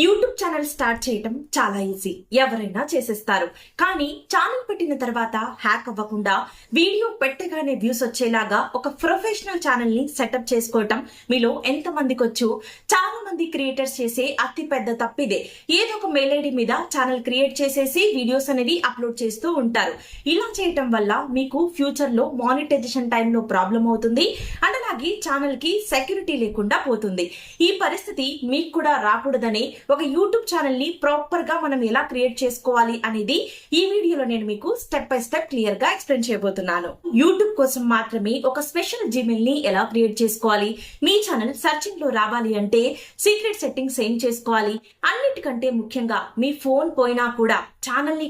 YouTube channel start చేయటం చాలా easy. ఎవరైనా చేసేస్తారు. కానీ ఛానల్ పెట్టిన తర్వాత హ్యాక్ అవ్వకుండా వీడియో పెట్టగానే వ్యూస్ వచ్చేలాగా ఒక ప్రొఫెషనల్ ఛానల్ని సెటప్ చేసుకోవటం మీలో ఎంత మందికి వచ్చు? చాలా మంది క్రియేటర్స్ చేసే అతి పెద్ద తప్పిదే. ఏదో ఒక మెయిల్ ఐడి మీద ఛానల్ క్రియేట్ చేసేసి వీడియోస్ అనేది అప్లోడ్ చేస్తూ ఉంటారు. ఇలా చేయటం వల్ల మీకు ఫ్యూచర్లో మానిటైజేషన్ టైంలో ప్రాబ్లం అవుతుంది. అండ్ అలాగే ఛానల్కి సెక్యూరిటీ లేకుండా పోతుంది. ఈ పరిస్థితి మీకు కూడా రాకూడదని ఒక యూట్యూబ్ ఛానల్ని ప్రాపర్గా మనం ఎలా క్రియేట్ చేసుకోవాలి అనేది ఈ వీడియోలో నేను మీకు స్టెప్ బై స్టెప్ క్లియర్గా ఎక్స్ప్లెయిన్ చేయబోతున్నాను. యూట్యూబ్ కోసం మాత్రమే ఒక స్పెషల్ జీమెయిల్ని ఎలా క్రియేట్ చేసుకోవాలి? మీ ఛానల్ సర్చింగ్లో రావాలి అంటే సీక్రెట్ సెట్టింగ్స్ ఏం చేసుకోవాలి? అన్నిటికంటే ముఖ్యంగా మీ ఫోన్ పోయినా కూడా ఛానల్ని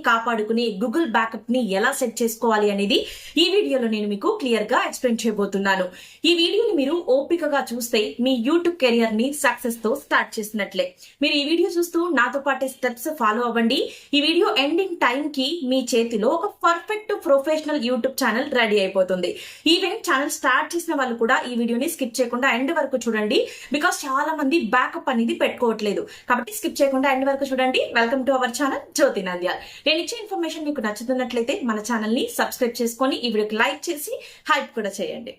గూగుల్ బ్యాకప్ని ఎలా సెట్ చేసుకోవాలి అనేది ఈ వీడియోలో నేను మీకు క్లియర్గా ఎక్స్ప్లెయిన్ చేయబోతున్నాను. ఈ వీడియోని మీరు ఓపికగా చూస్తే మీ యూట్యూబ్ కెరియర్ని సక్సెస్తో స్టార్ట్ చేసినట్లే. మీరు ఈ వీడియో చూస్తూ నాతో పాటే స్టెప్స్ ఫాలో అవ్వండి. ఈ వీడియో ఎండింగ్ టైం కి మీ చేతిలో ఒక perfect professional YouTube channel ready అయిపోతుంది. ఈవెన్ ఛానల్ స్టార్ట్ చేసిన వాళ్ళు కూడా ఈ వీడియోని స్కిప్ చేయకుండా ఎండ్ వరకు చూడండి. బికాస్ చాలా మంది బ్యాకప్ అనేది పెట్టుకోవట్లేదు. కాబట్టి స్కిప్ చేయకుండా ఎండ్ వరకు చూడండి. Welcome to our channel Jyothi Nandyal నేను ఇచ్చే ఇన్ఫర్మేషన్ మీకు నచ్చుతున్నట్లయితే మన ఛానల్ని సబ్స్క్రైబ్ చేసుకొని ఈ వీడియోకి లైక్ చేసి హైప్ కూడా చేయండి.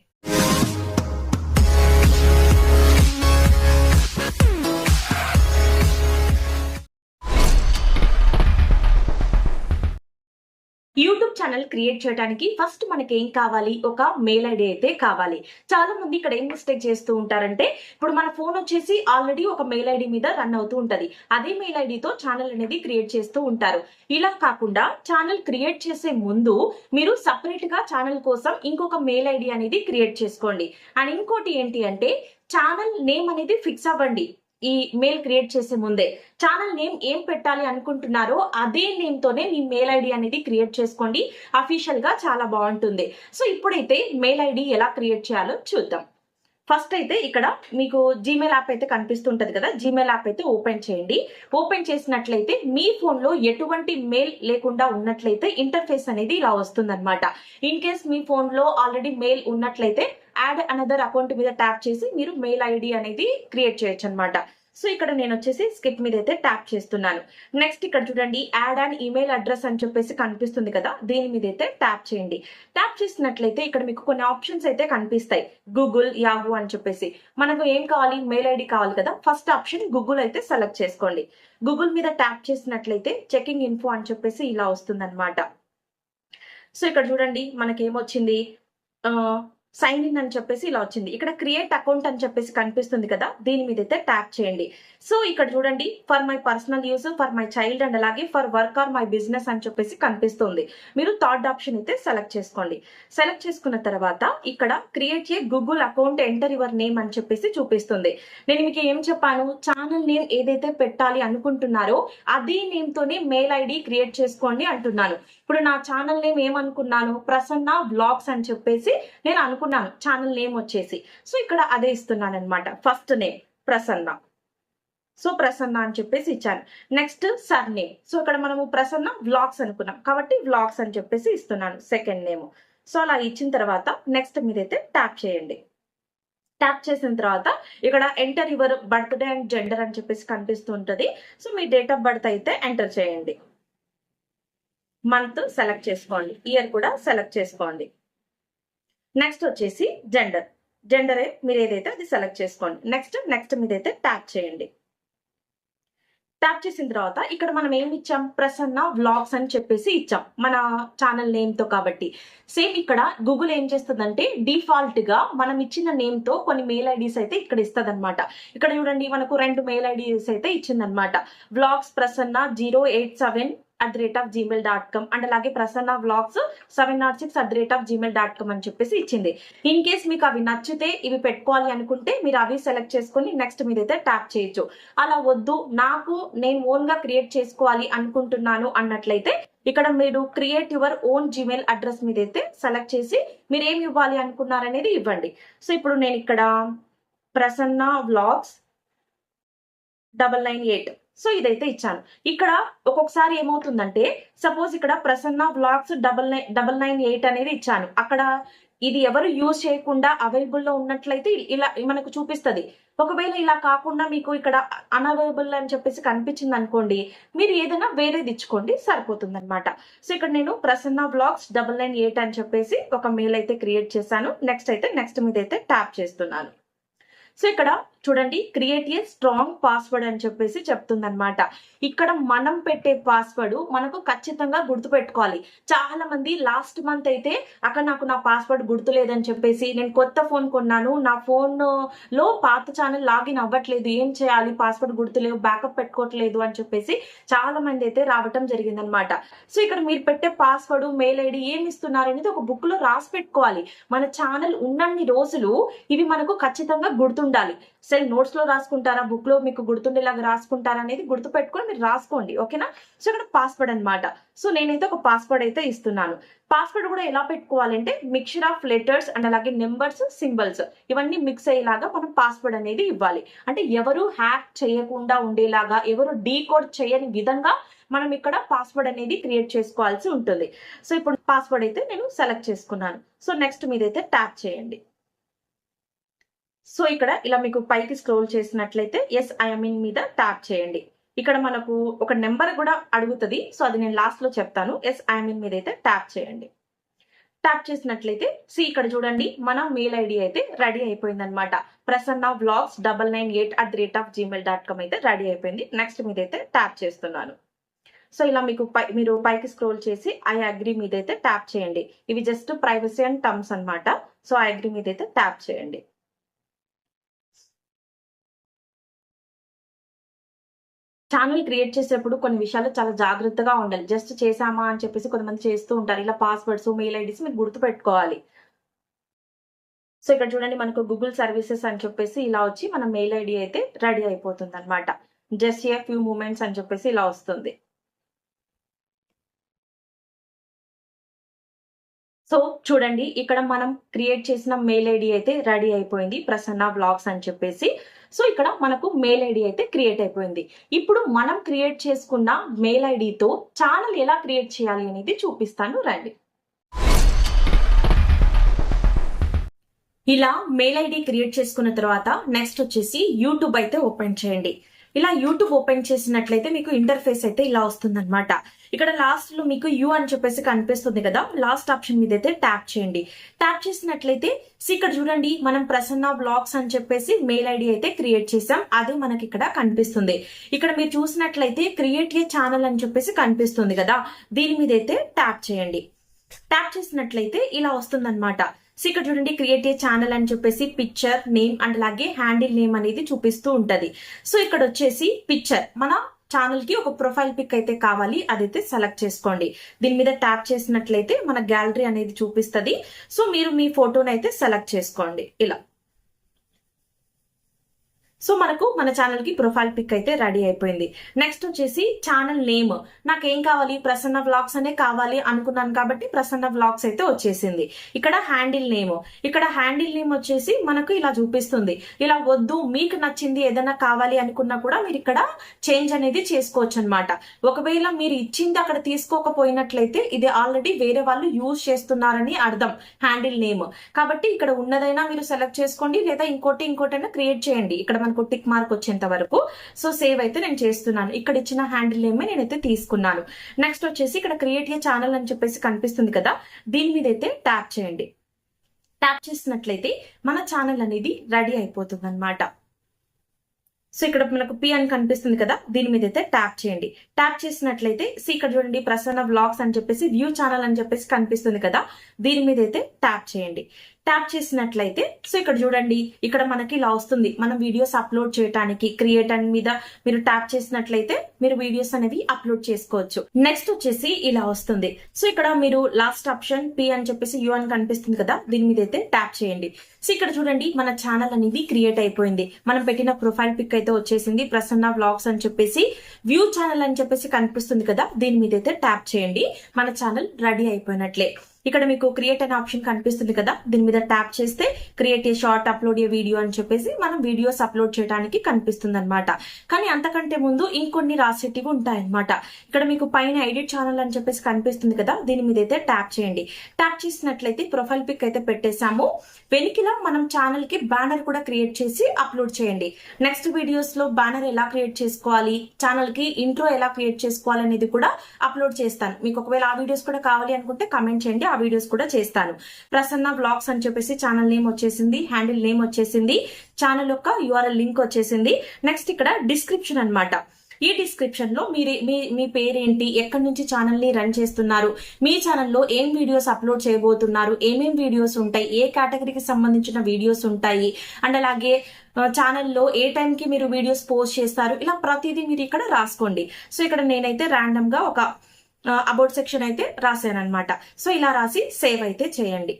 ఛానల్ క్రియేట్ చేయడానికి ఫస్ట్ మనకి ఏం కావాలి? ఒక మెయిల్ ఐడి అయితే కావాలి. చాలా మంది ఇక్కడ ఏం మిస్టేక్ చేస్తూ ఉంటారంటే ఇప్పుడు మన ఫోన్ వచ్చేసి ఆల్రెడీ ఒక మెయిల్ ఐడి మీద రన్ అవుతూ ఉంటది. అదే మెయిల్ ఐడితో ఛానల్ అనేది క్రియేట్ చేస్తూ ఉంటారు. ఇలా కాకుండా ఛానల్ క్రియేట్ చేసే ముందు మీరు సపరేట్గా ఛానల్ కోసం ఇంకొక మెయిల్ ఐడి అనేది క్రియేట్ చేసుకోండి. అండ్ ఇంకోటి ఏంటి అంటే ఛానల్ నేమ్ అనేది ఫిక్స్ అవ్వండి. ఈ మెయిల్ క్రియేట్ చేసే ముందే. ఛానల్ నేమ్ ఏం పెట్టాలి అనుకుంటున్నారో అదే నేమ్ తోనే మీ మెయిల్ ఐడి అనేది క్రియేట్ చేసుకోండి. అఫీషియల్గా చాలా బాగుంటుంది. సో ఇప్పుడైతే మెయిల్ ఐడి ఎలా క్రియేట్ చేయాలో చూద్దాం. ఫస్ట్ అయితే ఇక్కడ మీకు జీమెయిల్ యాప్ అయితే కనిపిస్తుంటది కదా జీమెయిల్ యాప్ అయితే ఓపెన్ చేయండి. ఓపెన్ చేసినట్లయితే మీ ఫోన్లో ఎటువంటి మెయిల్ లేకుండా ఉన్నట్లయితే ఇంటర్ఫేస్ అనేది ఇలా వస్తుందన్నమాట. ఇన్ కేస్ మీ ఫోన్లో ఆల్రెడీ మెయిల్ ఉన్నట్లయితే యాడ్ అనదర్ అకౌంట్ మీద ట్యాప్ చేసి మీరు మెయిల్ ఐడి అనేది క్రియేట్ చేయొచ్చు అనమాట సో ఇక్కడ నేను వచ్చేసి స్కిప్ మీద అయితే ట్యాప్ చేస్తున్నాను. నెక్స్ట్ ఇక్కడ చూడండి యాడ్ అండ్ ఈమెయిల్ అడ్రస్ అని చెప్పేసి కనిపిస్తుంది కదా దీని మీద అయితే ట్యాప్ చేయండి. ట్యాప్ చేసినట్లయితే ఇక్కడ మీకు కొన్ని ఆప్షన్స్ అయితే కనిపిస్తాయి. గూగుల్ యాహూ అని చెప్పేసి. మనకు ఏం కావాలి? మెయిల్ ఐడి కావాలి కదా ఫస్ట్ ఆప్షన్ గూగుల్ అయితే సెలెక్ట్ చేసుకోండి. గూగుల్ మీద ట్యాప్ చేసినట్లయితే చెకింగ్ ఇన్ఫో అని చెప్పేసి ఇలా వస్తుంది సో ఇక్కడ చూడండి మనకేమొచ్చింది? సైన్ ఇన్ అని చెప్పేసి ఇలా వచ్చింది. ఇక్కడ క్రియేట్ అకౌంట్ అని చెప్పేసి కనిపిస్తుంది కదా దీని మీద అయితే ట్యాప్ చేయండి. సో ఇక్కడ చూడండి for my personal use for my child and అలాగే for work or my business అని చెప్పేసి కనిపిస్తుంది. మీరు థర్డ్ ఆప్షన్ అయితే సెలెక్ట్ చేసుకోండి. సెలెక్ట్ చేసుకున్న తర్వాత ఇక్కడ create a Google account enter your name అని చెప్పేసి చూపిస్తుంది. నేను మీకు ఏం చెప్పాను? ఛానల్ నేమ్ ఏదైతే పెట్టాలి అనుకుంటున్నారో అదే నేమ్ తోనే మెయిల్ ఐడి క్రియేట్ చేసుకోండి అంటున్నాను. ఇప్పుడు నా ఛానల్ నేమ్ ఏమనుకున్నాను? ప్రసన్న బ్లాగ్స్ అని చెప్పేసి నేను అనుకున్నాను ఛానల్ నేమ్ వచ్చేసి. సో ఇక్కడ అదే ఇస్తున్నాను అనమాట first name Prasanna. So Prasanna అని చెప్పేసి ఇచ్చాను. నెక్స్ట్ సర్ నేమ్ సో ఇక్కడ మనము ప్రసన్న వ్లాగ్స్ అనుకున్నాం. కాబట్టి వ్లాగ్స్ అని చెప్పేసి ఇస్తున్నాను సెకండ్ నేమ్ సో అలా ఇచ్చిన తర్వాత నెక్స్ట్ మీరైతే ట్యాప్ చేయండి. ట్యాప్ చేసిన తర్వాత ఇక్కడ enter your birthday and gender అని చెప్పేసి కనిపిస్తూ ఉంటుంది. సో మీ డేట్ ఆఫ్ బర్త్ అయితే ఎంటర్ చేయండి. మంత్ సెలెక్ట్ చేసుకోండి. ఇయర్ కూడా సెలెక్ట్ చేసుకోండి. నెక్స్ట్ వచ్చేసి జెండర్ జెండర్ మీరు ఏదైతే అది సెలెక్ట్ చేసుకోండి. నెక్స్ట్ నెక్స్ట్ మీదైతే ట్యాప్ చేయండి. ట్యాప్ చేసిన తర్వాత ఇక్కడ మనం ఏమి ఇచ్చాం? ప్రసన్న వ్లాగ్స్ అని చెప్పేసి ఇచ్చాం. మన ఛానల్ నేమ్తో కాబట్టి. సేమ్ ఇక్కడ గూగుల్ ఏం చేస్తుందంటే డిఫాల్ట్గా మనం ఇచ్చిన నేమ్తో కొన్ని మెయిల్ ఐడీస్ అయితే ఇక్కడ ఇస్తుందన్నమాట. ఇక్కడ చూడండి మనకు రెండు మెయిల్ ఐడీస్ అయితే ఇచ్చిందనమాట vlogs Prasanna zero eight seven at rate of Gmail dot com and అలాగే Prasanna vlogs seven naught six at rate of Gmail dot com అని చెప్పేసి ఇచ్చింది. ఇన్ కేస్ మీకు అవి నచ్చితే ఇవి పెట్టుకోవాలి అనుకుంటే మీరు అవి సెలెక్ట్ చేసుకొని నెక్స్ట్ మీదైతే ట్యాప్ చేయొచ్చు. అలా వద్దు. నాకు నేను ఓన్గా క్రియేట్ చేసుకోవాలి అనుకుంటున్నాను అన్నట్లయితే ఇక్కడ మీరు create your own Gmail address మీద అయితే సెలెక్ట్ చేసి మీరు ఏమి ఇవ్వాలి అనుకున్నారనేది ఇవ్వండి. సో ఇప్పుడు నేను ఇక్కడ Prasanna vlogs double nine eight so ఇదైతే ఇచ్చాను. ఇక్కడ ఒక్కొక్కసారి ఏమవుతుందంటే సపోజ్ ఇక్కడ Prasanna vlogs double nine double nine eight అనేది ఇచ్చాను. అక్కడ ఇది ఎవరు యూజ్ చేయకుండా అవైలబుల్లో ఉన్నట్లయితే ఇలా మనకు చూపిస్తుంది. ఒకవేళ ఇలా కాకుండా మీకు ఇక్కడ అన్అవైలబుల్ అని చెప్పేసి కనిపించింది అనుకోండి మీరు ఏదైనా వేరేది ఇచ్చుకోండి సరిపోతుంది అనమాట సో ఇక్కడ నేను Prasanna blogs double nine eight అని చెప్పేసి ఒక మెయిల్ అయితే క్రియేట్ చేశాను. నెక్స్ట్ అయితే నెక్స్ట్ మీద అయితే ట్యాప్ చేస్తున్నాను. సో ఇక్కడ చూడండి క్రియేట్ ఏ స్ట్రాంగ్ పాస్వర్డ్ అని చెప్పేసి చెప్తుంది అనమాట ఇక్కడ మనం పెట్టే పాస్వర్డ్ మనకు ఖచ్చితంగా గుర్తుపెట్టుకోవాలి. చాలా మంది లాస్ట్ మంత్ అయితే అక్కడ నాకు నా పాస్వర్డ్ గుర్తులేదని చెప్పేసి నేను కొత్త ఫోన్ కొన్నాను. నా ఫోన్లో పాత ఛానల్ లాగిన్ అవ్వట్లేదు. ఏం చేయాలి? పాస్వర్డ్ గుర్తులేవు. బ్యాకప్ పెట్టుకోవట్లేదు అని చెప్పేసి చాలా మంది అయితే రావటం జరిగిందనమాట సో ఇక్కడ మీరు పెట్టే పాస్వర్డ్ మెయిల్ ఐడి ఏమి ఇస్తున్నారు అనేది ఒక బుక్లో రాసి పెట్టుకోవాలి. మన ఛానల్ ఉన్నన్ని రోజులు ఇవి మనకు ఖచ్చితంగా గుర్తుండాలి. సెల్ నోట్స్లో రాసుకుంటారా? బుక్లో మీకు గుర్తుండేలాగా రాసుకుంటారా అనేది గుర్తు పెట్టుకొని మీరు రాసుకోండి ఓకేనా? సో ఇక్కడ పాస్వర్డ్ అన్నమాట. సో నేనైతే ఒక పాస్వర్డ్ అయితే ఇస్తున్నాను. పాస్వర్డ్ కూడా ఎలా పెట్టుకోవాలంటే మిక్చర్ ఆఫ్ లెటర్స్ అండ్ అలాగే నెంబర్స్ సింబల్స్ ఇవన్నీ మిక్స్ అయ్యేలాగా మనం పాస్వర్డ్ అనేది ఇవ్వాలి. అంటే ఎవరు హ్యాక్ చేయకుండా ఉండేలాగా ఎవరు డీకోడ్ చేయని విధంగా మనం ఇక్కడ పాస్వర్డ్ అనేది క్రియేట్ చేసుకోవాల్సి ఉంటుంది. సో ఇప్పుడు పాస్వర్డ్ అయితే నేను సెలెక్ట్ చేసుకున్నాను. సో నెక్స్ట్ మీదైతే ట్యాప్ చేయండి. సో ఇక్కడ ఇలా మీకు పైకి స్క్రోల్ చేసినట్లయితే ఎస్ ఐఎమ్ఇన్ మీద ట్యాప్ చేయండి. ఇక్కడ మనకు ఒక నెంబర్ కూడా అడుగుతుంది సో అది నేను లాస్ట్లో చెప్తాను. ఎస్ ఐఎమ్ఇన్ మీద అయితే ట్యాప్ చేయండి. ట్యాప్ చేసినట్లయితే సి ఇక్కడ చూడండి మన మెయిల్ ఐడి అయితే రెడీ అయిపోయింది అనమాట Prasanna vlogs double nine eight at the rate of Gmail dot com అయితే రెడీ అయిపోయింది. నెక్స్ట్ మీద అయితే ట్యాప్ చేస్తున్నాను. సో ఇలా మీకు పై మీరు పైకి స్క్రోల్ చేసి ఐ అగ్రి మీద అయితే ట్యాప్ చేయండి. ఇవి జస్ట్ ప్రైవసీ అండ్ టర్మ్స్ అన్నమాట. సో ఐ అగ్రి మీద అయితే ట్యాప్ చేయండి. ఛానల్ క్రియేట్ చేసేటప్పుడు కొన్ని విషయాలు చాలా జాగ్రత్తగా ఉండాలి. జస్ట్ చేసామా అని చెప్పేసి కొంతమంది చేస్తూ ఉంటారు. ఇలా పాస్వర్డ్స్ మెయిల్ ఐడీస్ మీరు గుర్తు పెట్టుకోవాలి సో ఇక్కడ చూడండి మనకు గూగుల్ సర్వీసెస్ అని చెప్పేసి ఇలా వచ్చి మన మెయిల్ ఐడి అయితే రెడీ అయిపోతుంది అనమాట జస్ట్ ఏ ఫ్యూ మూమెంట్స్ అని చెప్పేసి ఇలా వస్తుంది. సో చూడండి ఇక్కడ మనం క్రియేట్ చేసిన మెయిల్ ఐడి అయితే రెడీ అయిపోయింది. ప్రసన్న బ్లాగ్స్ అని చెప్పేసి. సో ఇక్కడ మనకు మెయిల్ ఐడి అయితే క్రియేట్ అయిపోయింది. ఇప్పుడు మనం క్రియేట్ చేసుకున్న మెయిల్ ఐడితో ఛానల్ ఎలా క్రియేట్ చేయాలి అనేది చూపిస్తాను. రండి. ఇలా మెయిల్ ఐడి క్రియేట్ చేసుకున్న తర్వాత నెక్స్ట్ వచ్చేసి యూట్యూబ్ అయితే ఓపెన్ చేయండి. ఇలా యూట్యూబ్ ఓపెన్ చేసినట్లయితే మీకు ఇంటర్ఫేస్ అయితే ఇలా వస్తుంది అనమాట ఇక్కడ లాస్ట్లో మీకు యూ అని చెప్పేసి కనిపిస్తుంది కదా. లాస్ట్ ఆప్షన్ మీద అయితే ట్యాప్ చేయండి. ట్యాప్ చేసినట్లయితే ఇక్కడ చూడండి మనం ప్రసన్న బ్లాగ్స్ అని చెప్పేసి మెయిల్ ఐడి అయితే క్రియేట్ చేసాం అదే మనకి ఇక్కడ కనిపిస్తుంది. ఇక్కడ మీరు చూసినట్లయితే క్రియేట్ ఏ ఛానల్ అని చెప్పేసి కనిపిస్తుంది కదా. దీని మీద అయితే ట్యాప్ చేయండి. ట్యాప్ చేసినట్లయితే ఇలా వస్తుంది సో ఇక్కడ చూడండి క్రియేట్ ఏ ఛానల్ అని చెప్పేసి పిక్చర్ నేమ్ అండ్ అలాగే హ్యాండిల్ నేమ్ అనేది చూపిస్తూ ఉంటది. సో ఇక్కడ వచ్చేసి పిక్చర్ మన ఛానల్కి ఒక ప్రొఫైల్ పిక్ అయితే కావాలి అదైతే సెలెక్ట్ చేసుకోండి. దీని మీద ట్యాప్ చేసినట్లయితే మన గ్యాలరీ అనేది చూపిస్తుంది. సో మీరు మీ ఫోటోని అయితే సెలెక్ట్ చేసుకోండి. ఇలా. సో మనకు మన ఛానల్కి ప్రొఫైల్ పిక్ అయితే రెడీ అయిపోయింది. నెక్స్ట్ వచ్చేసి ఛానల్ నేమ్ నాకు ఏం కావాలి? ప్రసన్న వ్లాగ్స్ అనే కావాలి అనుకున్నాను కాబట్టి ప్రసన్న వ్లాగ్స్ అయితే వచ్చేసింది. ఇక్కడ హ్యాండిల్ నేమ్ ఇక్కడ హ్యాండిల్ నేమ్ వచ్చేసి మనకు ఇలా చూపిస్తుంది. ఇలా వద్దు మీకు నచ్చింది ఏదైనా కావాలి అనుకున్నా కూడా మీరు ఇక్కడ చేంజ్ అనేది చేసుకోవచ్చు అనమాట ఒకవేళ మీరు ఇచ్చింది అక్కడ తీసుకోకపోయినట్లయితే ఇది ఆల్రెడీ వేరే వాళ్ళు యూజ్ చేస్తున్నారని అర్థం హ్యాండిల్ నేమ్ కాబట్టి ఇక్కడ ఉన్నదైనా మీరు సెలెక్ట్ చేసుకోండి లేదా ఇంకోటి ఇంకోటైనా క్రియేట్ చేయండి. ఇక్కడ మనకు టిక్ మార్క్ వచ్చేంత వరకు. సో సేవ్ అయితే నేను చేస్తున్నాను. ఇక్కడ ఇచ్చిన హ్యాండిల్ నేమే నేనైతే తీసుకున్నాను. నెక్స్ట్ వచ్చేసి ఇక్కడ క్రియేట్ ఏ ఛానల్ అని చెప్పేసి కనిపిస్తుంది కదా దీని మీద అయితే ట్యాప్ చేయండి. ట్యాప్ చేసినట్లయితే మన ఛానల్ అనేది రెడీ అయిపోతుంది అనమాట సో ఇక్కడ మనకు పి అని కనిపిస్తుంది కదా దీని మీద అయితే ట్యాప్ చేయండి. ట్యాప్ చేసినట్లయితే సి ఇక్కడ చూడండి ప్రసన్న బ్లాగ్స్ అని చెప్పేసి వ్యూ ఛానల్ అని చెప్పేసి కనిపిస్తుంది కదా దీని మీద అయితే ట్యాప్ చేయండి. ట్యాప్ చేసినట్లయితే సో ఇక్కడ చూడండి ఇక్కడ మనకి ఇలా వస్తుంది. మనం వీడియోస్ అప్లోడ్ చేయడానికి క్రియేట్ అని మీద మీరు ట్యాప్ చేసినట్లయితే మీరు వీడియోస్ అనేవి అప్లోడ్ చేసుకోవచ్చు. నెక్స్ట్ వచ్చేసి ఇలా వస్తుంది. సో ఇక్కడ మీరు లాస్ట్ ఆప్షన్ పి అని చెప్పేసి యూ అని కనిపిస్తుంది కదా దీని మీద అయితే ట్యాప్ చేయండి. సో ఇక్కడ చూడండి మన ఛానల్ అనేది క్రియేట్ అయిపోయింది. మనం పెట్టిన ప్రొఫైల్ పిక్ అయితే వచ్చేసింది. ప్రసన్న వ్లాగ్స్ అని చెప్పేసి వ్యూ ఛానల్ అని చెప్పేసి కనిపిస్తుంది కదా దీని మీద అయితే ట్యాప్ చేయండి. మన ఛానల్ రెడీ అయిపోయినట్లే. ఇక్కడ మీకు క్రియేట్ అనే ఆప్షన్ కనిపిస్తుంది కదా? దీని మీద ట్యాప్ చేస్తే create a short upload a video అని చెప్పేసి మనం వీడియోస్ అప్లోడ్ చేయడానికి కనిపిస్తుంది అనమాట కానీ అంతకంటే ముందు ఇంకొన్ని రాసేటివి ఉంటాయన్నమాట. ఇక్కడ మీకు పైన ఎడిట్ ఛానల్ అని చెప్పేసి కనిపిస్తుంది కదా? దీని మీద అయితే ట్యాప్ చేయండి. ట్యాప్ చేసినట్లయితే ప్రొఫైల్ పిక్ అయితే పెట్టేశాము. వెనికిలా మనం ఛానల్కి బ్యానర్ కూడా క్రియేట్ చేసి అప్లోడ్ చేయండి. నెక్స్ట్ వీడియోస్లో బ్యానర్ ఎలా క్రియేట్ చేసుకోవాలి? ఛానల్కి ఇంట్రో ఎలా క్రియేట్ చేసుకోవాలి అనేది కూడా అప్లోడ్ చేస్తాను. మీకు ఒకవేళ ఆ వీడియోస్ కూడా కావాలి అనుకుంటే కమెంట్ చేయండి. ఆ వీడియోస్ కూడా చేస్తాను. ప్రసన్న బ్లాగ్స్ అని చెప్పేసి ఛానల్ నేమ్ వచ్చేసింది హ్యాండిల్ నేమ్ వచ్చేసింది ఛానల్ యొక్క యూఆర్ఎల్ లింక్ వచ్చేసింది. నెక్స్ట్ ఇక్కడ డిస్క్రిప్షన్ అనమాట ఈ డిస్క్రిప్షన్లో మీరు మీ మీ పేరేంటి ఎక్కడి నుంచి ఛానల్ని రన్ చేస్తున్నారు మీ ఛానల్లో ఏం వీడియోస్ అప్లోడ్ చేయబోతున్నారు ఏమేం వీడియోస్ ఉంటాయి ఏ కేటగిరీకి సంబంధించిన వీడియోస్ ఉంటాయి అండ్ అలాగే ఛానల్లో ఏ టైంకి మీరు వీడియోస్ పోస్ట్ చేస్తారు ఇలా ప్రతిదీ మీరు ఇక్కడ రాసుకోండి. సో ఇక్కడ నేనైతే ర్యాండమ్గా ఒక అబౌట్ సెక్షన్ అయితే రాశాను అనమాట సో ఇలా రాసి సేవ్ అయితే చేయండి.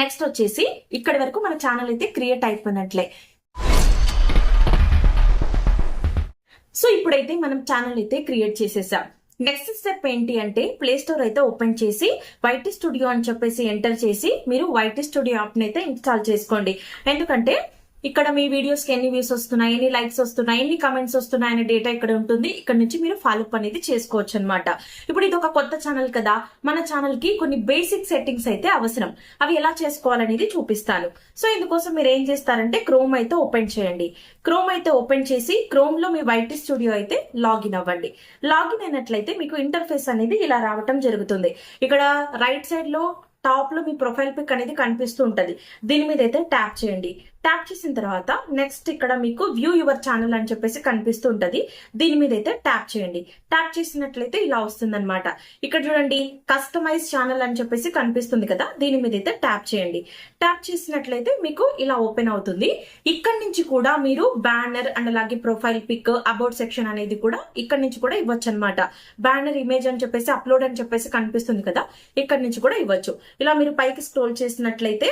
నెక్స్ట్ వచ్చేసి ఇక్కడి వరకు మన ఛానల్ అయితే క్రియేట్ అయిపోయినట్లే. సో ఇప్పుడైతే మనం ఛానల్ అయితే క్రియేట్ చేసేసాం. నెక్స్ట్ స్టెప్ ఏంటి అంటే ప్లే స్టోర్ అయితే ఓపెన్ చేసి వైట్ స్టూడియో అని చెప్పేసి ఎంటర్ చేసి మీరు వైట్ స్టూడియో యాప్ని అయితే ఇన్స్టాల్ చేసుకోండి. ఎందుకంటే ఇక్కడ మీ వీడియోస్కి ఎన్ని వ్యూస్ వస్తున్నాయి ఎన్ని లైక్స్ వస్తున్నాయి ఎన్ని కమెంట్స్ వస్తున్నాయి అనే డేటా ఇక్కడ ఉంటుంది. ఇక్కడ నుంచి మీరు ఫాలోఅప్ అనేది చేసుకోవచ్చు అనమాట ఇప్పుడు ఇది ఒక కొత్త ఛానల్ కదా. మన ఛానల్కి కొన్ని బేసిక్ సెట్టింగ్స్ అయితే అవసరం. అవి ఎలా చేసుకోవాలనేది చూపిస్తాను. సో ఇందుకోసం మీరు ఏం చేస్తారంటే క్రోమ్ అయితే ఓపెన్ చేయండి. క్రోమ్ అయితే ఓపెన్ చేసి క్రోమ్లో మీ వైట్ స్టూడియో అయితే లాగిన్ అవ్వండి. లాగిన్ అయినట్లయితే మీకు ఇంటర్ఫేస్ అనేది ఇలా రావటం జరుగుతుంది. ఇక్కడ రైట్ సైడ్లో టాప్లో మీ ప్రొఫైల్ పిక్ అనేది కనిపిస్తూ ఉంటది. దీని మీద అయితే ట్యాప్ చేయండి. ట్యాప్ చేసిన తర్వాత నెక్స్ట్ ఇక్కడ మీకు వ్యూ యువర్ ఛానల్ అని చెప్పేసి కనిపిస్తూ ఉంటుంది. దీని మీద అయితే ట్యాప్ చేయండి. ట్యాప్ చేసినట్లయితే ఇలా వస్తుంది అనమాట ఇక్కడ చూడండి కస్టమైజ్ ఛానల్ అని చెప్పేసి కనిపిస్తుంది కదా దీని మీద అయితే ట్యాప్ చేయండి. ట్యాప్ చేసినట్లయితే మీకు ఇలా ఓపెన్ అవుతుంది. ఇక్కడ నుంచి కూడా మీరు బ్యానర్ అండ్ అలాగే ప్రొఫైల్ పిక్ అబౌట్ సెక్షన్ అనేది కూడా ఇక్కడ నుంచి కూడా ఇవ్వచ్చు అనమాట బ్యానర్ ఇమేజ్ అని చెప్పేసి అప్లోడ్ అని చెప్పేసి కనిపిస్తుంది కదా ఇక్కడ నుంచి కూడా ఇవ్వచ్చు. ఇలా మీరు పైకి స్క్రోల్ చేసినట్లయితే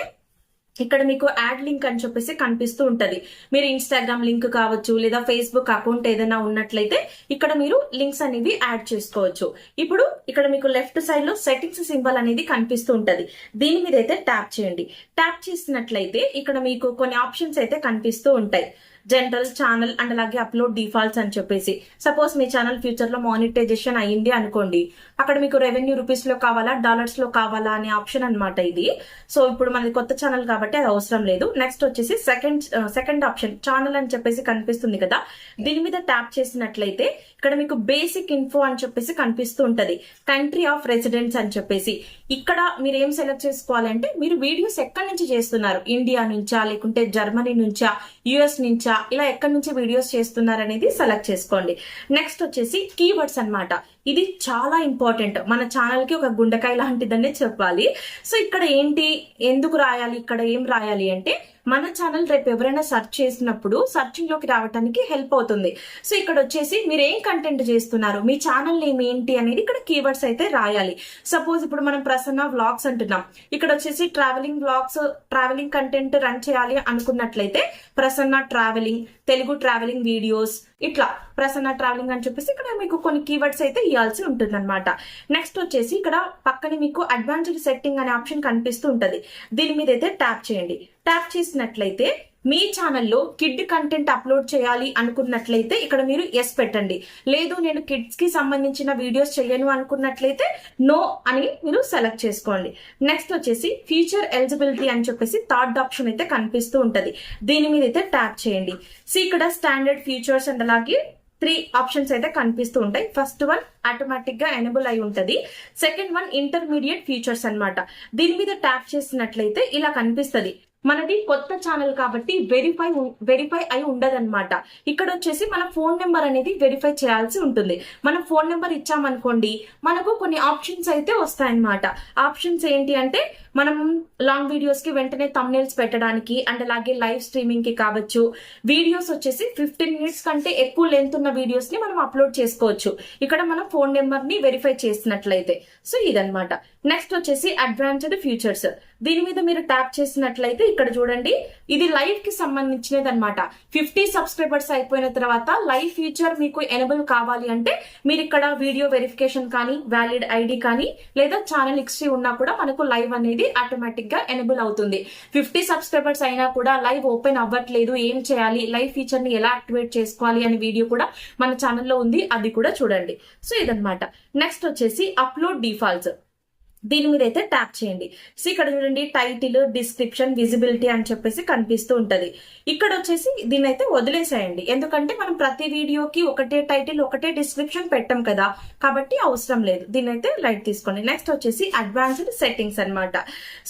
ఇక్కడ మీకు యాడ్ లింక్ అని చెప్పేసి కనిపిస్తూ ఉంటది. మీరు ఇన్స్టాగ్రామ్ లింక్ కావచ్చు లేదా ఫేస్బుక్ అకౌంట్ ఏదైనా ఉన్నట్లయితే ఇక్కడ మీరు లింక్స్ అనేవి యాడ్ చేసుకోవచ్చు. ఇప్పుడు ఇక్కడ మీకు లెఫ్ట్ సైడ్లో సెట్టింగ్స్ సింబల్ అనేది కనిపిస్తూ ఉంటది. దీని మీద అయితే ట్యాప్ చేయండి. ట్యాప్ చేసినట్లయితే ఇక్కడ మీకు కొన్ని ఆప్షన్స్ అయితే కనిపిస్తూ ఉంటాయి. జనరల్ ఛానల్ అండ్ అలాగే అప్లోడ్ డిఫాల్ట్స్ అని చెప్పేసి. సపోజ్ మీ ఛానల్ ఫ్యూచర్లో మానిటైజేషన్ అయ్యింది అనుకోండి. అక్కడ మీకు రెవెన్యూ రూపీస్లో కావాలా డాలర్స్లో కావాలా అనే ఆప్షన్ అనమాట ఇది. సో ఇప్పుడు మనది కొత్త ఛానల్ కాబట్టి అది అవసరం లేదు. నెక్స్ట్ వచ్చేసి సెకండ్ సెకండ్ ఆప్షన్ ఛానల్ అని చెప్పేసి కనిపిస్తుంది కదా. దీని మీద ట్యాప్ చేసినట్లయితే ఇక్కడ మీకు బేసిక్ ఇన్ఫో అని చెప్పేసి కనిపిస్తూ ఉంటది. కంట్రీ ఆఫ్ రెసిడెంట్స్ అని చెప్పేసి. ఇక్కడ మీరు ఏం సెలెక్ట్ చేసుకోవాలంటే మీరు వీడియోస్ ఎక్కడి నుంచి చేస్తున్నారు? ఇండియా నుంచా లేకుంటే జర్మనీ నుంచా యుఎస్ నుంచా ఇలా ఎక్కడి నుంచి వీడియోస్ చేస్తున్నారు అనేది సెలెక్ట్ చేసుకోండి. నెక్స్ట్ వచ్చేసి కీవర్డ్స్ అన్నమాట. ఇది చాలా ఇంపార్టెంట్ మన ఛానల్కి ఒక గుండెకాయ లాంటిదనే చెప్పాలి. సో ఇక్కడ ఏంటి? ఎందుకు రాయాలి? ఇక్కడ ఏం రాయాలి అంటే మన ఛానల్ రేపు ఎవరైనా సెర్చ్ చేసినప్పుడు సర్చింగ్లోకి రావడానికి హెల్ప్ అవుతుంది. సో ఇక్కడ వచ్చేసి మీరు ఏం కంటెంట్ చేస్తున్నారు? మీ ఛానల్ నేమ్ ఏంటి అనేది ఇక్కడ కీవర్డ్స్ అయితే రాయాలి. సపోజ్ ఇప్పుడు మనం ప్రసన్న వ్లాగ్స్ అంటున్నాం. ఇక్కడ వచ్చేసి traveling vlogs traveling content run చేయాలి అనుకున్నట్లయితే Prasanna traveling Telugu traveling videos ఇట్లా ప్రసన్న ట్రావెలింగ్ అని చెప్పేసి ఇక్కడ మీకు కొన్ని కీవర్డ్స్ అయితే ఇవ్వాల్సి ఉంటుంది అనమాట నెక్స్ట్ వచ్చేసి ఇక్కడ పక్కన మీకు అడ్వాన్స్డ్ సెట్టింగ్ అనే ఆప్షన్ కనిపిస్తూ ఉంటుంది. దీని మీద అయితే ట్యాప్ చేయండి. ట్యాప్ చేసినట్లయితే మీ ఛానల్లో కిడ్ కంటెంట్ అప్లోడ్ చేయాలి అనుకున్నట్లయితే ఇక్కడ మీరు ఎస్ పెట్టండి. లేదు నేను కిడ్స్కి సంబంధించిన వీడియోస్ చేయను అనుకున్నట్లయితే నో అని మీరు సెలెక్ట్ చేసుకోండి. నెక్స్ట్ వచ్చేసి ఫ్యూచర్ ఎలిజిబిలిటీ అని చెప్పేసి థర్డ్ ఆప్షన్ అయితే కనిపిస్తూ ఉంటుంది. దీని మీద అయితే ట్యాప్ చేయండి. సో ఇక్కడ స్టాండర్డ్ ఫ్యూచర్స్ అండ్ అలాగే త్రీ ఆప్షన్స్ అయితే కనిపిస్తూ ఉంటాయి. ఫస్ట్ వన్ ఆటోమేటిక్గా ఎనబుల్ అయి ఉంటుంది. సెకండ్ వన్ ఇంటర్మీడియట్ ఫీచర్స్ అన్నమాట. దీని మీద ట్యాప్ చేసినట్లయితే ఇలా కనిపిస్తుంది. మనది కొత్త ఛానల్ కాబట్టి వెరిఫై వెరిఫై అయి ఉండదన్నమాట. ఇక్కడ వచ్చేసి మన ఫోన్ నెంబర్ అనేది వెరిఫై చేయాల్సి ఉంటుంది. మనం ఫోన్ నెంబర్ ఇచ్చామనుకోండి మనకు కొన్ని ఆప్షన్స్ అయితే వస్తాయన్నమాట. ఆప్షన్స్ ఏంటి అంటే మనం లాంగ్ వీడియోస్కి వెంటనే తమ్నేల్స్ పెట్టడానికి అండ్ అలాగే లైవ్ స్ట్రీమింగ్కి కావచ్చు. వీడియోస్ వచ్చేసి ఫిఫ్టీన్ మినిట్స్ కంటే ఎక్కువ లెంత్ ఉన్న వీడియోస్ని మనం అప్లోడ్ చేసుకోవచ్చు. ఇక్కడ మనం ఫోన్ నెంబర్ని వెరిఫై చేసినట్లయితే. సో ఇదనమాట నెక్స్ట్ వచ్చేసి అడ్వాన్స్డ్ ఫ్యూచర్స్ దీని మీద మీరు ట్యాప్ చేసినట్లయితే ఇక్కడ చూడండి ఇది లైవ్కి సంబంధించినది అనమాట ఫిఫ్టీ సబ్స్క్రైబర్స్ అయిపోయిన తర్వాత లైవ్ ఫీచర్ మీకు ఎనబుల్ కావాలి అంటే మీరు ఇక్కడ వీడియో వెరిఫికేషన్ కానీ వ్యాలిడ్ ఐడి కానీ లేదా ఛానల్ హిస్టరీ ఉన్నా కూడా మనకు లైవ్ అనేది ఆటోమేటిక్గా ఎనబుల్ అవుతుంది. ఫిఫ్టీ సబ్స్క్రైబర్స్ అయినా కూడా లైవ్ ఓపెన్ అవ్వట్లేదు ఏం చేయాలి లైవ్ ఫీచర్ని ఎలా యాక్టివేట్ చేసుకోవాలి అనే వీడియో కూడా మన ఛానల్లో ఉంది అది కూడా చూడండి. సో ఇదన్నమాట. నెక్స్ట్ వచ్చేసి అప్లోడ్ డిఫాల్ట్స్ దీని మీద అయితే ట్యాప్ చేయండి. సో ఇక్కడ చూడండి టైటిల్ డిస్క్రిప్షన్ విజిబిలిటీ అని చెప్పేసి కనిపిస్తూ ఉంటది. ఇక్కడ వచ్చేసి దీన్ని అయితే వదిలేసేయండి. ఎందుకంటే మనం ప్రతి వీడియోకి ఒకటే టైటిల్ ఒకటే డిస్క్రిప్షన్ పెట్టాం కదా. కాబట్టి అవసరం లేదు. దీన్ని అయితే లైట్ తీసుకోండి. నెక్స్ట్ వచ్చేసి అడ్వాన్స్డ్ సెట్టింగ్స్ అన్నమాట.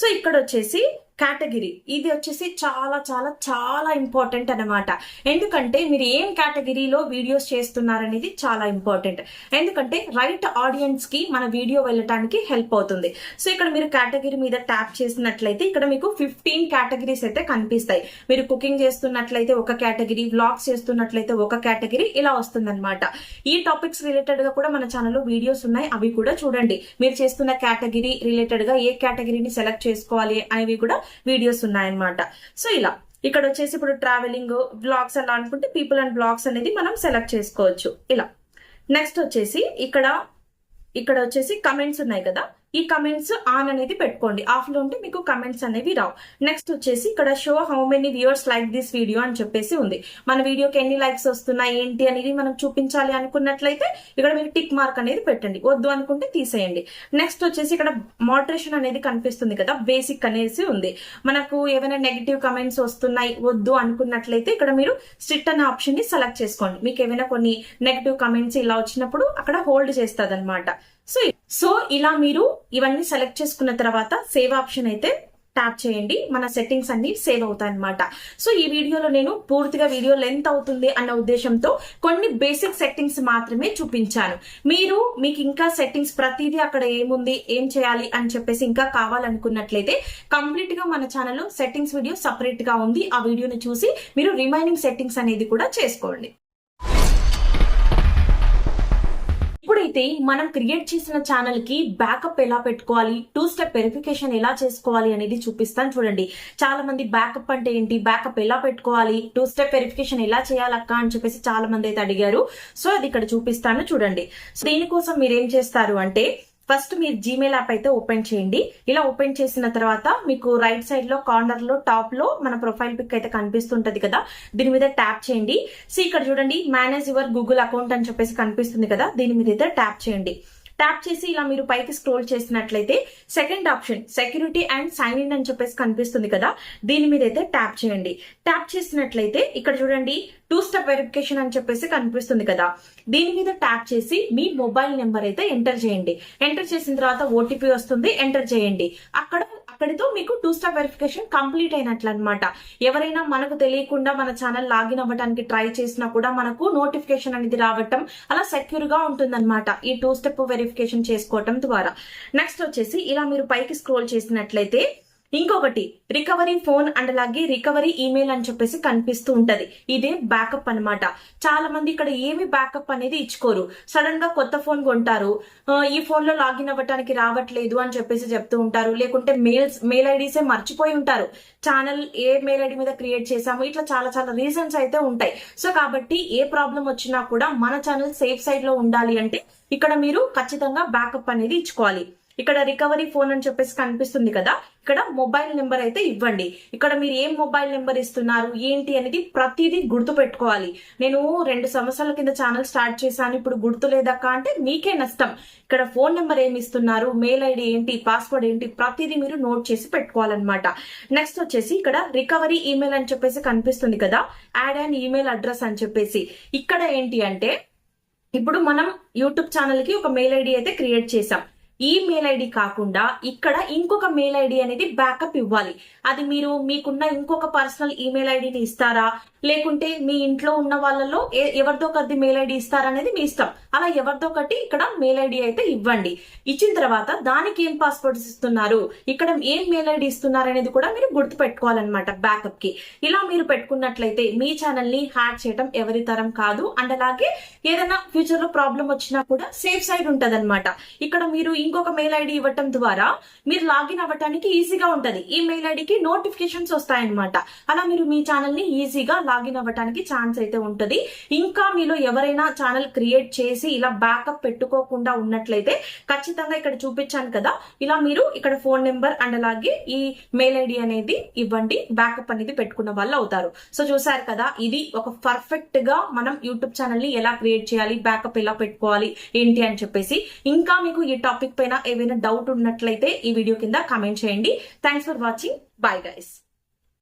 సో ఇక్కడ వచ్చేసి కేటగిరీ. ఇది వచ్చేసి చాలా చాలా చాలా ఇంపార్టెంట్ అన్నమాట. ఎందుకంటే మీరు ఏం కేటగిరీలో వీడియోస్ చేస్తున్నారనేది చాలా ఇంపార్టెంట్. ఎందుకంటే రైట్ ఆడియన్స్కి మన వీడియో వెళ్ళటానికి హెల్ప్ అవుతుంది. సో ఇక్కడ మీరు కేటగిరీ మీద ట్యాప్ చేసినట్లయితే ఇక్కడ మీకు ఫిఫ్టీన్ కేటగిరీస్ అయితే కనిపిస్తాయి. మీరు కుకింగ్ చేస్తున్నట్లయితే ఒక కేటగిరీ వ్లాగ్స్ చేస్తున్నట్లయితే ఒక కేటగిరీ ఇలా వస్తుందన్నమాట. ఈ టాపిక్స్ రిలేటెడ్గా కూడా మన ఛానల్లో వీడియోస్ ఉన్నాయి. అవి కూడా చూడండి. మీరు చేస్తున్న కేటగిరీ రిలేటెడ్గా ఏ కేటగిరీని సెలెక్ట్ చేసుకోవాలి అనేవి కూడా వీడియోస్ ఉన్నాయన్నమాట. సో ఇలా. ఇక్కడ వచ్చేసి ఇప్పుడు ట్రావెలింగ్ బ్లాగ్స్ అలా అనుకుంటే పీపుల్ అండ్ బ్లాగ్స్ అనేది మనం సెలెక్ట్ చేసుకోవచ్చు. ఇలా. నెక్స్ట్ వచ్చేసి ఇక్కడ ఇక్కడ వచ్చేసి కమెంట్స్ ఉన్నాయి కదా. ఈ కమెంట్స్ ఆన్ అనేది పెట్టుకోండి. ఆఫ్లో ఉంటే మీకు కమెంట్స్ అనేవి రావు. నెక్స్ట్ వచ్చేసి ఇక్కడ show how many viewers like this video అని చెప్పేసి ఉంది. మన వీడియోకి ఎన్ని లైక్స్ వస్తున్నాయి ఏంటి అనేది మనం చూపించాలి అనుకున్నట్లయితే ఇక్కడ మీరు టిక్ మార్క్ అనేది పెట్టండి. వద్దు అనుకుంటే తీసేయండి. నెక్స్ట్ వచ్చేసి ఇక్కడ మోడరేషన్ అనేది కనిపిస్తుంది కదా బేసిక్ అనేసి ఉంది. మనకు ఏమైనా నెగిటివ్ కమెంట్స్ వస్తున్నాయి వద్దు అనుకున్నట్లయితే ఇక్కడ మీరు స్ట్రిక్ట్ అనే ఆప్షన్ని సెలెక్ట్ చేసుకోండి. మీకు ఏమైనా కొన్ని నెగిటివ్ కమెంట్స్ ఇలా వచ్చినప్పుడు అక్కడ హోల్డ్ చేస్తుంది అనమాట సో సో ఇలా మీరు ఇవన్నీ సెలెక్ట్ చేసుకున్న తర్వాత సేవ్ ఆప్షన్ అయితే ట్యాప్ చేయండి. మన సెట్టింగ్స్ అన్ని సేవ్ అవుతాయి అనమాట సో ఈ వీడియోలో నేను పూర్తిగా వీడియో లెంత్ అవుతుంది అన్న ఉద్దేశంతో కొన్ని బేసిక్ సెట్టింగ్స్ మాత్రమే చూపించాను. మీరు మీకు ఇంకా సెట్టింగ్స్ ప్రతిదీ అక్కడ ఏముంది ఏం చేయాలి అని చెప్పేసి ఇంకా కావాలనుకున్నట్లయితే కంప్లీట్గా మన ఛానల్లో సెట్టింగ్స్ వీడియో సపరేట్గా ఉంది. ఆ వీడియోని చూసి మీరు రిమైనింగ్ సెట్టింగ్స్ అనేది కూడా చేసుకోండి. ఎప్పుడైతే మనం క్రియేట్ చేసిన ఛానల్కి బ్యాకప్ ఎలా పెట్టుకోవాలి? టూ స్టెప్ వెరిఫికేషన్ ఎలా చేసుకోవాలి అనేది చూపిస్తాను చూడండి. చాలా మంది బ్యాకప్ అంటే ఏంటి? బ్యాకప్ ఎలా పెట్టుకోవాలి? టూ స్టెప్ వెరిఫికేషన్ ఎలా చేయాలక్క అని చెప్పేసి చాలా మంది అయితే అడిగారు. సో అది ఇక్కడ చూపిస్తాను చూడండి. సో దీనికోసం మీరు ఏం చేస్తారు అంటే ఫస్ట్ మీరు జీమెయిల్ యాప్ అయితే ఓపెన్ చేయండి. ఇలా ఓపెన్ చేసిన తర్వాత మీకు రైట్ సైడ్లో కార్నర్లో టాప్లో మన ప్రొఫైల్ పిక్ అయితే కనిపిస్తుంటది కదా. దీని మీద ట్యాప్ చేయండి. సో ఇక్కడ చూడండి మేనేజ్ యువర్ గూగుల్ అకౌంట్ అని చెప్పేసి కనిపిస్తుంది కదా. దీని మీద అయితే ట్యాప్ చేయండి. ట్యాప్ చేసి ఇలా మీరు పైకి స్క్రోల్ చేసినట్లయితే second option security and sign in అని చెప్పేసి కనిపిస్తుంది కదా. దీని మీద అయితే ట్యాప్ చేయండి. ట్యాప్ చేసినట్లయితే ఇక్కడ చూడండి టూ స్టెప్ వెరిఫికేషన్ అని చెప్పేసి కనిపిస్తుంది కదా. దీని మీద ట్యాప్ చేసి మీ మొబైల్ నెంబర్ అయితే ఎంటర్ చేయండి. ఎంటర్ చేసిన తర్వాత ఓటీపీ వస్తుంది ఎంటర్ చేయండి. అక్కడ అక్కడితో మీకు టూ స్టెప్ వెరిఫికేషన్ కంప్లీట్ అయినట్లు అనమాట ఎవరైనా మనకు తెలియకుండా మన ఛానల్ లాగిన్ అవ్వడానికి ట్రై చేసినా కూడా మనకు నోటిఫికేషన్ అనేది రావటం అలా సెక్యూర్గా ఉంటుందన్నమాట. ఈ టూ స్టెప్ వెరిఫికేషన్ చేసుకోవటం ద్వారా. నెక్స్ట్ వచ్చేసి ఇలా మీరు పైకి స్క్రోల్ చేసినట్లయితే ఇంకొకటి రికవరీ ఫోన్ అండ్ అలాగే రికవరీ ఈమెయిల్ అని చెప్పేసి కనిపిస్తూ ఉంటది. ఇదే బ్యాకప్ అన్నమాట. చాలా మంది ఇక్కడ ఏమి బ్యాకప్ అనేది ఇచ్చుకోరు. సడన్గా కొత్త ఫోన్ కొంటారు. ఈ ఫోన్లో లాగిన్ అవ్వటానికి రావట్లేదు అని చెప్పేసి చెప్తూ ఉంటారు. లేకుంటే మెయిల్స్ మెయిల్ ఐడీసే మర్చిపోయి ఉంటారు. ఛానల్ ఏ మెయిల్ ఐడి మీద క్రియేట్ చేసాము ఇట్లా చాలా చాలా రీజన్స్ అయితే ఉంటాయి. సో కాబట్టి ఏ ప్రాబ్లం వచ్చినా కూడా మన ఛానల్ సేఫ్ సైడ్లో ఉండాలి అంటే ఇక్కడ మీరు ఖచ్చితంగా బ్యాకప్ అనేది ఇచ్చుకోవాలి. ఇక్కడ రికవరీ ఫోన్ అని చెప్పేసి కనిపిస్తుంది కదా ఇక్కడ మొబైల్ నెంబర్ అయితే ఇవ్వండి. ఇక్కడ మీరు ఏం మొబైల్ నెంబర్ ఇస్తున్నారు ఏంటి అనేది ప్రతిదీ గుర్తు పెట్టుకోవాలి. నేను రెండు సంవత్సరాల కింద ఛానల్ స్టార్ట్ చేశాను ఇప్పుడు గుర్తు లేదక్క అంటే మీకే నష్టం. ఇక్కడ ఫోన్ నెంబర్ ఏమి ఇస్తున్నారు మెయిల్ ఐడి ఏంటి పాస్వర్డ్ ఏంటి ప్రతిదీ మీరు నోట్ చేసి పెట్టుకోవాలన్నమాట. నెక్స్ట్ వచ్చేసి ఇక్కడ రికవరీ ఈమెయిల్ అని చెప్పేసి కనిపిస్తుంది కదా యాడ్ అండ్ ఈమెయిల్ అడ్రస్ అని చెప్పేసి. ఇక్కడ ఏంటి అంటే ఇప్పుడు మనం యూట్యూబ్ ఛానల్కి ఒక మెయిల్ ఐడి అయితే క్రియేట్ చేసాం ఈ మెయిల్ ఐడి కాకుండా ఇక్కడ ఇంకొక మెయిల్ ఐడి అనేది బ్యాకప్ ఇవ్వాలి. అది మీరు మీకున్న ఇంకొక పర్సనల్ ఈమెయిల్ ఐడిని ఇస్తారా? లేకుంటే మీ ఇంట్లో ఉన్న వాళ్ళలో ఏ- ఎవరిదో ఒకరిది మెయిల్ ఐడి ఇస్తారనేది మీ ఇష్టం. అలా ఎవరిదో ఒకటి ఇక్కడ మెయిల్ ఐడి అయితే ఇవ్వండి. ఇచ్చిన తర్వాత దానికి ఏం పాస్వర్డ్స్ ఇస్తున్నారు? ఇక్కడ ఏం మెయిల్ ఐడి ఇస్తున్నారు అనేది కూడా మీరు గుర్తు పెట్టుకోవాలన్నమాట బ్యాకప్కి. ఇలా మీరు పెట్టుకున్నట్లయితే మీ ఛానల్ని హ్యాక్ చేయడం ఎవరి తరం కాదు. అండ్ అలాగే ఏదైనా ఫ్యూచర్లో ప్రాబ్లం వచ్చినా కూడా సేఫ్ సైడ్ ఉంటది ఇక్కడ మీరు ఇంకొక మెయిల్ ఐడి ఇవ్వటం ద్వారా మీరు లాగిన్ అవ్వటానికి ఈజీగా ఉంటది. ఈ మెయిల్ ఐడికి నోటిఫికేషన్స్ వస్తాయన్నమాట. అలా మీరు మీ ఛానల్ని ఈజీగా లాగిన్ అవ్వటానికి ఛాన్స్ అయితే ఉంటుంది. ఇంకా మీలో ఎవరైనా ఛానల్ క్రియేట్ చేసి ఇలా బ్యాకప్ పెట్టుకోకుండా ఉన్నట్లయితే ఖచ్చితంగా ఇక్కడ చూపించాను కదా. ఇలా మీరు ఇక్కడ ఫోన్ నెంబర్ అండ్ అలాగే ఈ మెయిల్ ఐడి అనేది ఇవ్వండి. బ్యాకప్ అనేది పెట్టుకున్న వాళ్ళు అవుతారు. సో చూసారు కదా ఇది ఒక పర్ఫెక్ట్గా మనం యూట్యూబ్ ఛానల్ని ఎలా క్రియేట్ చేయాలి బ్యాకప్ ఎలా పెట్టుకోవాలి ఏంటి అని చెప్పేసి. ఇంకా మీకు ఈ టాపిక్ పైన ఏవైనా డౌట్ ఉన్నట్లయితే ఈ వీడియో కింద కామెంట్ చేయండి. Thanks for watching bye guys